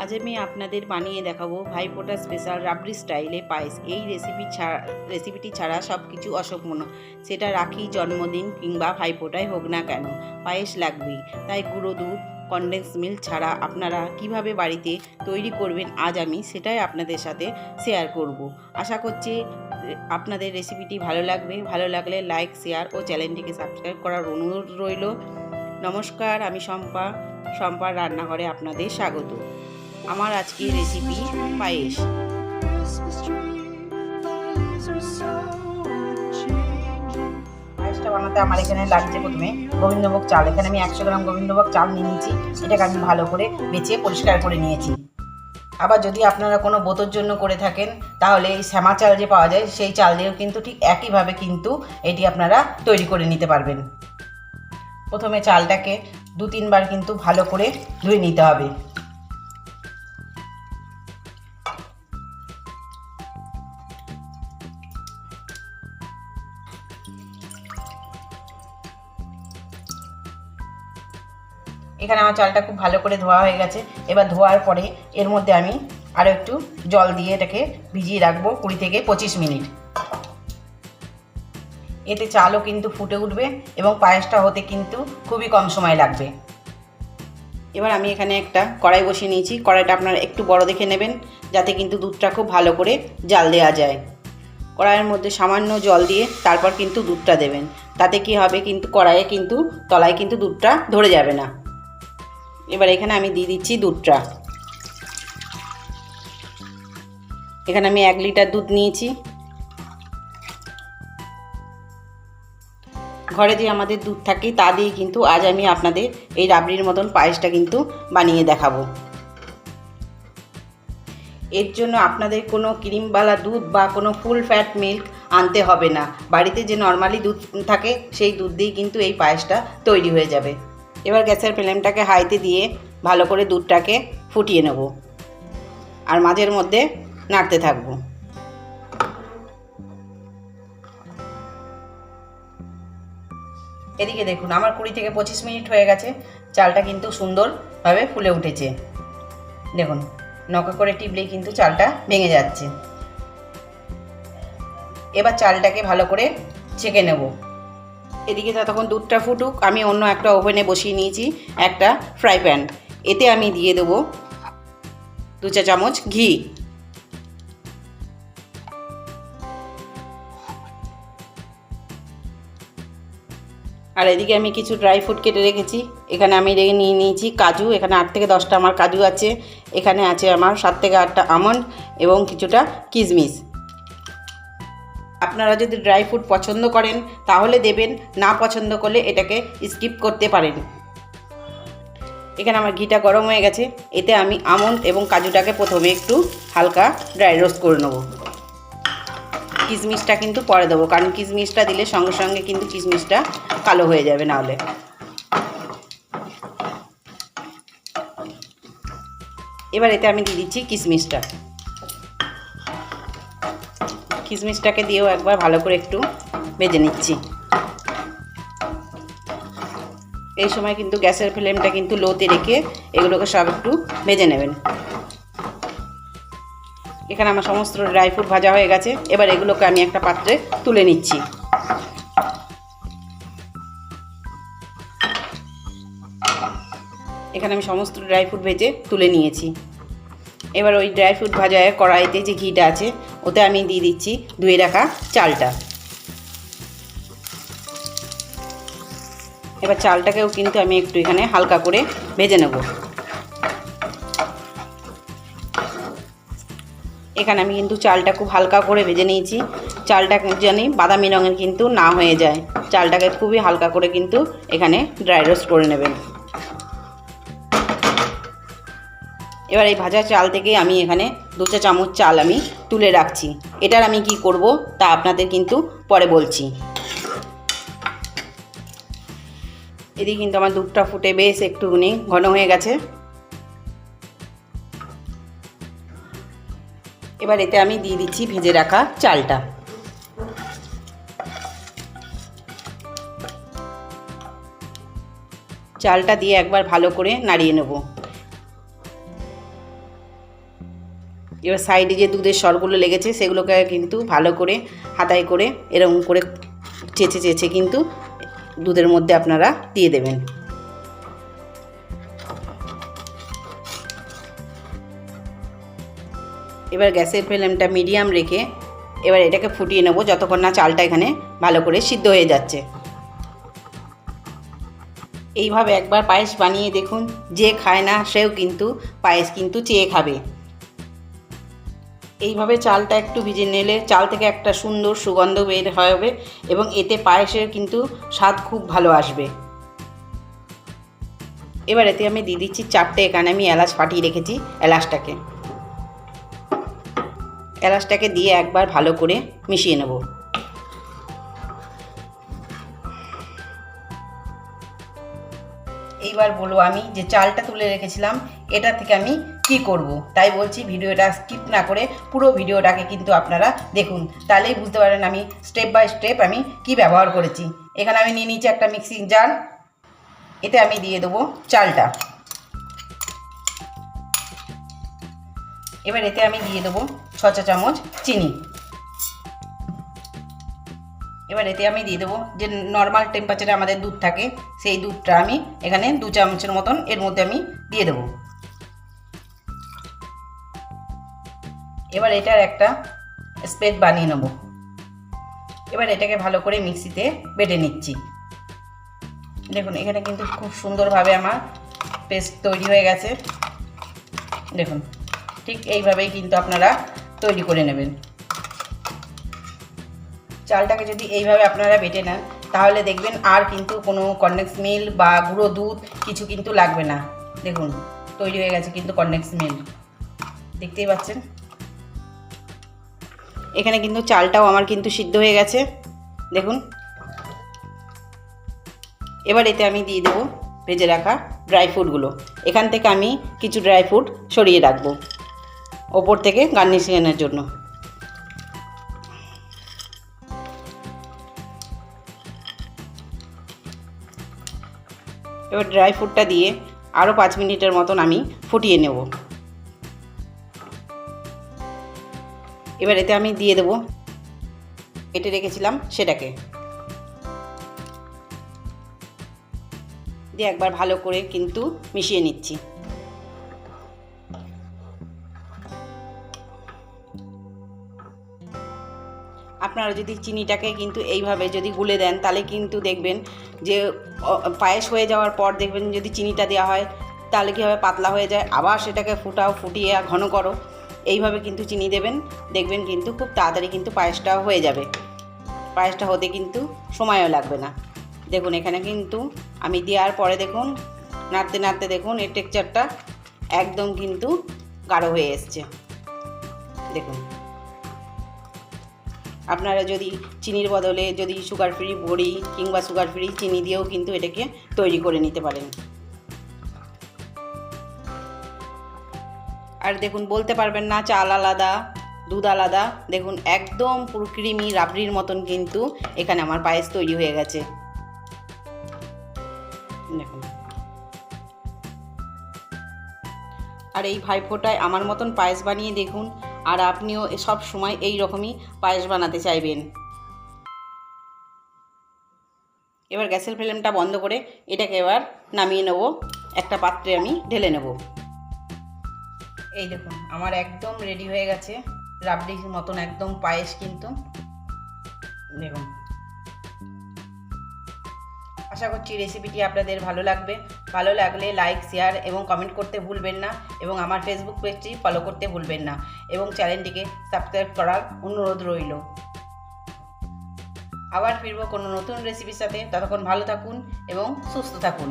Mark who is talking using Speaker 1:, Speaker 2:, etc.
Speaker 1: আজ আমি আপনাদের বানিয়ে দেখাবো ভাইফোঁটা স্পেশাল রাবড়ি স্টাইলে পায়েস। এই রেসিপি ছাড়া রেসিপিটি ছাড়া সব কিছু অসম্পূর্ণ সেটা রাখি, জন্মদিন কিংবা ভাইফোঁটায় হোক না কেন, পায়েস লাগবেই। তাই গুঁড়ো দুধ কনডেন্স মিল্ক ছাড়া আপনারা কীভাবে বাড়িতে তৈরি করবেন আজ আমি সেটাই আপনাদের সাথে শেয়ার করব। আশা করছি আপনাদের রেসিপিটি ভালো লাগবে। ভালো লাগলে লাইক শেয়ার ও চ্যানেলটিকে সাবস্ক্রাইব করার অনুরোধ রইল। নমস্কার, আমি শম্পা। শম্পার রান্নাঘরে আপনাদের স্বাগত। আমার আজকের রেসিপি পায়েস। পায়েসটা বানাতে আমার এখানে লাগছে প্রথমে গোবিন্দভোগ চাল। এখানে আমি একশো গ্রাম গোবিন্দভোগ চাল নিয়ে নিয়েছি। এটাকে আমি ভালো করে বেছে পরিষ্কার করে নিয়েছি। আবার যদি আপনারা কোনো বোতর জন্য করে থাকেন, তাহলে এই শ্যামা চাল যে পাওয়া যায়, সেই চাল দিয়েও কিন্তু ঠিক একইভাবে কিন্তু এটি আপনারা তৈরি করে নিতে পারবেন। প্রথমে চালটাকে দু তিনবার কিন্তু ভালো করে ধুয়ে নিতে হবে। এখানে আমার চালটা খুব ভালো করে ধোয়া হয়ে গেছে। এবার ধোয়ার পরে এর মধ্যে আমি আরও একটু জল দিয়ে এটাকে ভিজিয়ে রাখব কুড়ি থেকে পঁচিশ মিনিট। এতে চালও কিন্তু ফুটে উঠবে এবং পায়েসটা হতে কিন্তু খুবই কম সময় লাগবে। এবার আমি এখানে একটা কড়াই বসিয়ে নিয়েছি। কড়াইটা আপনারা একটু বড় দেখে নেবেন, যাতে কিন্তু দুধটা খুব ভালো করে জাল দেওয়া যায়। কড়াইয়ের মধ্যে সামান্য জল দিয়ে তারপর কিন্তু দুধটা দেবেন। তাতে কি হবে, কিন্তু কড়াইয়ে কিন্তু, তলায় কিন্তু দুধটা ধরে যাবে না। এবার এখানে আমি দিয়ে দিচ্ছি দুধটা। এখানে আমি এক লিটার দুধ নিয়েছি। ঘরে যে আমাদের দুধ থাকে তা দিয়ে কিন্তু আজ আমি আপনাদের এই রাবড়ির মতন পায়েসটা কিন্তু বানিয়ে দেখাবো। এর জন্য আপনাদের কোনো ক্রিমওয়ালা দুধ বা কোনো ফুল ফ্যাট মিল্ক আনতে হবে না। বাড়িতে যে নর্মালি দুধ থাকে, সেই দুধ দিয়েই কিন্তু এই পায়েসটা তৈরি হয়ে যাবে। এবার গ্যাসের ফ্লেমটাকে হাইতে দিয়ে ভালো করে দুধটাকে ফুটিয়ে নেব। আর মাঝের মধ্যে নাড়তে থাকব। এদিকে দেখুন, আমার কুড়ি থেকে পঁচিশ মিনিট হয়ে গেছে। চালটা কিন্তু সুন্দরভাবে ফুলে উঠেছে। দেখুন, নকা করে টিপলেই কিন্তু চালটা ভেঙে যাচ্ছে। এবার চালটাকে ভালো করে ছেঁকে নেব। এদিকে ততক্ষণ দুধটা ফুটুক, আমি অন্য একটা ওভেনে বসিয়ে নিয়েছি, একটা ফ্রাই প্যান। এতে আমি দিয়ে দেবো দু চা চামচ ঘি। আর এদিকে আমি কিছু ড্রাই ফ্রুট কেটে রেখেছি। এখানে আমি রেখে নিয়ে নিয়েছি কাজু, এখানে আট থেকে দশটা আমার কাজু আছে। এখানে আছে আমার সাত থেকে আটটা আমন্ড এবং কিছুটা কিশমিশ। আপনারা যদি ড্রাই ফ্রুট পছন্দ করেন, তাহলে দেবেন। না পছন্দ করলে এটাকে স্কিপ করতে পারেন। এখানে আমার ঘিটা গরম হয়ে গেছে। এতে আমি আমন্ড এবং কাজুটাকে প্রথমে একটু হালকা ড্রাই রোস্ট করে নেব। কিশমিশটা কিন্তু পরে দেবো, কারণ কিশমিশটা দিলে সঙ্গে সঙ্গে কিন্তু কিশমিশটা কালো হয়ে যাবে নাহলে এবার এতে আমি দিয়ে দিচ্ছি কিশমিশটা। কিশমিশটাকে দিয়েও একবার ভালো করে একটু ভেজে নিচ্ছি। এই সময় কিন্তু গ্যাসের ফ্লেমটা কিন্তু লোতে রেখে এগুলোকে সব একটু ভেজে নেবেন। এখানে আমার সমস্ত ড্রাই ফ্রুট ভাজা হয়ে গেছে। এবার এগুলোকে আমি একটা পাত্রে তুলে নিচ্ছি। এখানে আমি সমস্ত ড্রাই ফ্রুট ভেজে তুলে নিয়েছি। এবার ওই ড্রাই ফ্রুট ভাজায় কড়াইতে যে ঘিটা আছে ওতে আমি দিয়ে দিচ্ছি ধুয়ে রাখা চালটা। এবার চালটাকেও কিন্তু আমি একটু এখানে হালকা করে ভেজে নেব। এখানে আমি কিন্তু চালটা খুব হালকা করে ভেজে নিয়েছি। চালটা জানি বাদামি রঙের কিন্তু না হয়ে যায়। চালটাকে খুবই হালকা করে কিন্তু এখানে ড্রাই রোস্ট করে নেবেন। এবার এই ভাজা চাল থেকে আমি এখানে দু চা চামচ চাল আমি তুলে রাখছি। এটার আমি কি করব তা আপনাদের কিন্তু পরে বলছি। এদিকে কিন্তু আমার দুধটা ফুটে বেশ একটুখানি ঘন হয়ে গেছে। এবার এতে আমি দিয়ে দিচ্ছি ভেজে রাখা চালটা। চালটা দিয়ে একবার ভালো করে নাড়িয়ে নেব। এবার সাইডে যে দুধের সরগুলো লেগেছে সেগুলোকে কিন্তু ভালো করে হাতায় করে এরকম করে চেঁচে চেঁচে কিন্তু দুধের মধ্যে আপনারা দিয়ে দেবেন। এবার গ্যাসের ফ্লেমটা মিডিয়াম রেখে এবার এটাকে ফুটিয়ে নেব যতক্ষণ না চালটা এখানে ভালো করে সিদ্ধ হয়ে যাচ্ছে। এইভাবে একবার পায়েস বানিয়ে দেখুন, যে খায় না সেও কিন্তু পায়েস কিন্তু চেয়ে খাবে। এইভাবে চালটা একটু ভিজে নেলে চাল থেকে একটা সুন্দর সুগন্ধ বের হবে এবং এতে পায়েসের কিন্তু স্বাদ খুব ভালো আসবে। এবার এতে আমি দিয়ে দিচ্ছি চারটে এখানে আমি এলাচ ফাটিয়ে রেখেছি এলাচটাকে। এলাচটাকে দিয়ে একবার ভালো করে মিশিয়ে নেব। এইবার বলব আমি যে চালটা তুলে রেখেছিলাম, এটা থেকে আমি কি করব? তাই বলছি ভিডিওটা স্কিপ না করে পুরো ভিডিওটাকে কিন্তু আপনারা দেখুন। তাহলেই বুঝতে পারেন আমি স্টেপ বাই স্টেপ আমি কি ব্যবহার করেছি। এখানে আমি নিয়ে নিচ্ছি একটা মিক্সিং জার এতে আমি দিয়ে দেবো চালটা। এবার এতে আমি দিয়ে দেবো ছ চা চামচ চিনি। এবার এতে আমি দিয়ে দেবো যে নর্মাল টেম্পারেচারে আমাদের দুধ থাকে, সেই দুধটা আমি এখানে দু চামচের মতন এর মধ্যে আমি দিয়ে দেবো। এবার এটার একটা স্প্রেড বানিয়ে নেব। এবার এটাকে ভালো করে মিক্সিতে বেটে নিচ্ছি। দেখুন, এখানে কিন্তু খুব সুন্দরভাবে আমার পেস্ট তৈরি হয়ে গেছে। দেখুন, ঠিক এইভাবেই কিন্তু আপনারা তৈরি করে নেবেন। চালটাকে যদি এইভাবে আপনারা বেটে নেন, তাহলে দেখবেন আর কিন্তু কোনো কর্নেক্স মিল বা গুঁড়ো দুধ কিছু কিন্তু লাগবে না। দেখুন, তৈরি হয়ে গেছে কিন্তু কর্নেক্স মিল। দেখতেই পাচ্ছেন? এখানে কিন্তু চালটাও আমার কিন্তু সিদ্ধ হয়ে গেছে। দেখুন। এবার এতে আমি দিয়ে দেবো ভেজে রাখা ড্রাই ফ্রুটগুলো। এখান থেকে আমি কিছু ড্রাই ফ্রুট সরিয়ে রাখব। ওপর থেকে গার্নিশিংয়ের জন্য। এবার ড্রাই ফ্রুটটা দিয়ে আরও পাঁচ মিনিটের মতন আমি ফুটিয়ে নেব। এবার এতে আমি দিয়ে দেব কেটে রেখেছিলাম সেটাকে। দিয়ে একবার ভালো করে কিন্তু মিশিয়ে নিচ্ছি। আপনারা যদি চিনিটাকে কিন্তু এইভাবে যদি গুলে দেন, তাহলে কিন্তু দেখবেন যে পায়েস হয়ে যাওয়ার পর দেখবেন যদি চিনিটা দেওয়া হয়, তাহলে কীভাবে পাতলা হয়ে যায়, আবার সেটাকে ফুটাও, ফুটিয়ে ঘন করো। এইভাবে কিন্তু চিনি দেবেন, দেখবেন কিন্তু খুব তাড়াতাড়ি কিন্তু পায়েসটা হয়ে যাবে। পায়েসটা হতে কিন্তু সময়ও লাগবে না। দেখুন, এখানে কিন্তু আমি দেওয়ার পরে দেখুন, নাড়তে নাড়তে দেখুন, এর টেক্সচারটা একদম কিন্তু গাঢ় হয়ে এসছে। দেখুন। আপনারা যদি চিনির বদলে যদি সুগার ফ্রি বড়ি কিংবা সুগার ফ্রি চিনি দিয়েও কিন্তু এটাকে তৈরি করে নিতে পারেন। আর দেখুন, বলতে পারবেন না চাল আলাদা, দুধ আলাদা। দেখুন, একদম পুরো ক্রিমি, রাবড়ির মতন কিন্তু এখানে আমার পায়েস তৈরি হয়ে গেছে। দেখুন। আর এই ভাইফোঁটায় আমার মতন পায়েস বানিয়ে দেখুন আর আপনিও সব সময় এই রকমই পায়েস বানাতে চাইবেন। এবার গ্যাসের ফ্লেমটা বন্ধ করে এটাকে এবার নামিয়ে নেব। একটা পাত্রে আমি ঢেলে নেব। এই দেখুন, আমার একদম রেডি হয়ে গেছে। রাবড়ির মতন একদম পায়েস কিন্তু। দেখুন। আশা করছি রেসিপিটি আপনাদের ভালো লাগবে। ভালো লাগলে লাইক শেয়ার এবং কমেন্ট করতে ভুলবেন না এবং আমার ফেসবুক পেজটি ফলো করতে ভুলবেন না এবং চ্যানেলটিকে সাবস্ক্রাইব করার অনুরোধ রইল। আবার ফিরব কোনো নতুন রেসিপির সাথে। ততক্ষণ ভালো থাকুন এবং সুস্থ থাকুন।